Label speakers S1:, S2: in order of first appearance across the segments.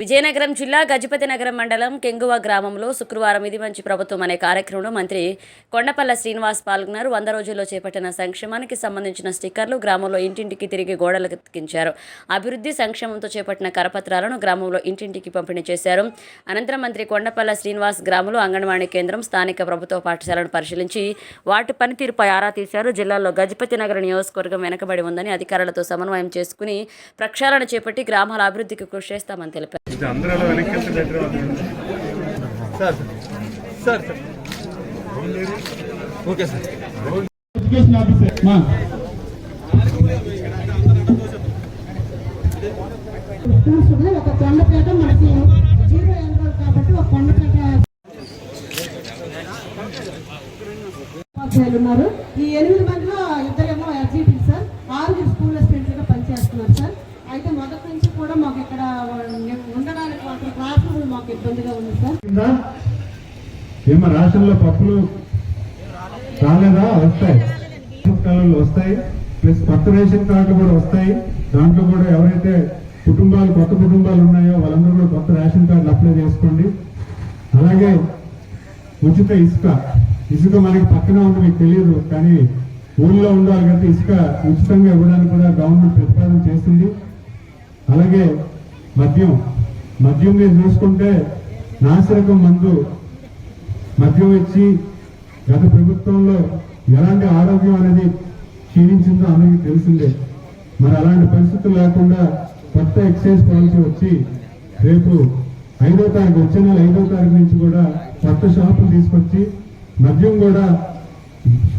S1: విజయనగరం జిల్లా గజపతి నగరం మండలం కెంగువ గ్రామంలో శుక్రవారం ఇది మంచి ప్రభుత్వం అనే కార్యక్రమంలో మంత్రి కొండపల్ల శ్రీనివాస్ పాల్గొన్నారు. వంద రోజుల్లో చేపట్టిన సంక్షేమానికి సంబంధించిన స్టిక్కర్లు గ్రామంలో ఇంటింటికి తిరిగి గోడలకు ఎక్కించారు. అభివృద్ధి సంక్షేమంతో చేపట్టిన కరపత్రాలను గ్రామంలో ఇంటింటికి పంపిణీ చేశారు. అనంతరం మంత్రి కొండపల్ల శ్రీనివాస్ గ్రామంలో అంగన్వాడీ కేంద్రం స్థానిక ప్రభుత్వ పాఠశాలను పరిశీలించి వాటి పనితీరుపై ఆరా తీశారు. జిల్లాలో గజపతి నగర నియోజకవర్గం వెనకబడి ఉందని అధికారులతో సమన్వయం చేసుకుని ప్రక్షాళన చేపట్టి గ్రామాల అభివృద్ధికి కృషి చేస్తామని తెలిపారు.
S2: ఇది అందరూ అలా వెనక్కి వెళ్తే బెటర్ అవుతుంది.
S3: Sir sir. Sir okay sir.
S4: Education officer మా
S5: చూసుకుని ఒక కొండపేట మనకి జీరో ఎన్రోల్ కాబట్టి ఒక కొండపేట ఉపాధ్యాయులు ఉన్నారు. ఈ ఎనిమిది మందిలో ఇద్దరేమో ఎస్జిటి సార్ ఆరుగురు స్కూల్ అసిస్టెంట్లుగా పనిచేస్తున్నారు సార్ అయితే మొదటి నుంచి కూడా మాకు ఇక్కడ ఉండడానికి మాకు క్లాస్ రూమ్ మాకు ఇబ్బందిగా ఉంది సార్
S4: ఏమో రాష్ట్రంలో పప్పులు రాలేదా? వస్తాయి. కాలంలో వస్తాయి. ప్లస్ కొత్త రేషన్ కార్డులు కూడా వస్తాయి. దాంట్లో కూడా ఎవరైతే కుటుంబాలు కొత్త కుటుంబాలు ఉన్నాయో వాళ్ళందరూ కూడా కొత్త రేషన్ కార్డులు అప్లై చేసుకోండి. అలాగే ఉచిత ఇసుక. ఇసుక మనకి పక్కన ఉంది మీకు తెలియదు కానీ ఊళ్ళో ఉండాలి కాబట్టి ఇసుక ఉచితంగా ఇవ్వడానికి కూడా గవర్నమెంట్ ప్రతిపాదన చేస్తుంది అలాగే మద్యం. మద్యం మీద చూసుకుంటే నాసిరకం మందు మద్యం ఇచ్చి గత ప్రభుత్వంలో ఎలాంటి ఆరోగ్యం అనేది క్షీణించిందో అందరికీ తెలిసిందే. మరి అలాంటి పరిస్థితులు లేకుండా కొత్త ఎక్సైజ్ పాలసీ వచ్చి రేపు ఐదో తారీఖు వచ్చే నెల ఐదో తారీఖు నుంచి కూడా కొత్త షాపులు తీసుకొచ్చి మద్యం కూడా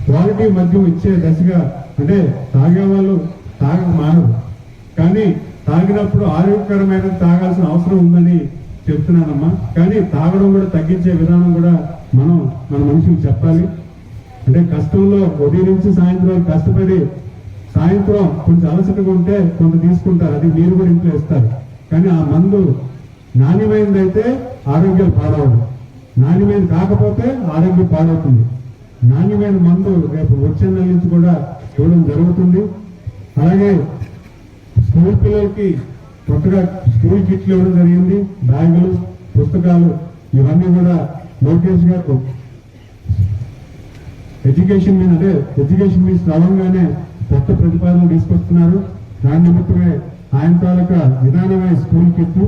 S4: క్వాలిటీ మద్యం ఇచ్చే దశగా అంటే తాగే వాళ్ళు తాగ మారు కానీ తాగినప్పుడు ఆరోగ్యకరమైన తాగాల్సిన అవసరం ఉందని చెప్తున్నానమ్మా. కానీ తాగడం కూడా తగ్గించే విధానం కూడా మనం మన మనుషులకు చెప్పాలి. అంటే కష్టంలో ఉదయం నుంచి సాయంత్రం కష్టపడి సాయంత్రం కొంచెం అలసటగా ఉంటే కొంత తీసుకుంటారు. అది మీరు కూడా ఇంట్లో ఇస్తారు. కానీ ఆ మందు నాణ్యమైనది అయితే ఆరోగ్యం పాడవదు. నాణ్యమైన కాకపోతే ఆరోగ్యం పాడవుతుంది. నాణ్యమైన మందు రేపు వచ్చే నెల నుంచి కూడా ఇవ్వడం జరుగుతుంది. అలాగే స్కూల్ పిల్లలకి కొత్తగా స్కూల్ కిట్లు ఇవ్వడం జరిగింది. బ్యాగులు పుస్తకాలు ఇవన్నీ కూడా లోకేష్ గారు ఎడ్యుకేషన్ మీద అంటే ఎడ్యుకేషన్ మీద స్థలంగానే కొత్త ప్రతిపాదనలు తీసుకొస్తున్నారు. దాని నిమిత్తమే ఆయన తాలూకా విధానమే స్కూల్ కిట్లు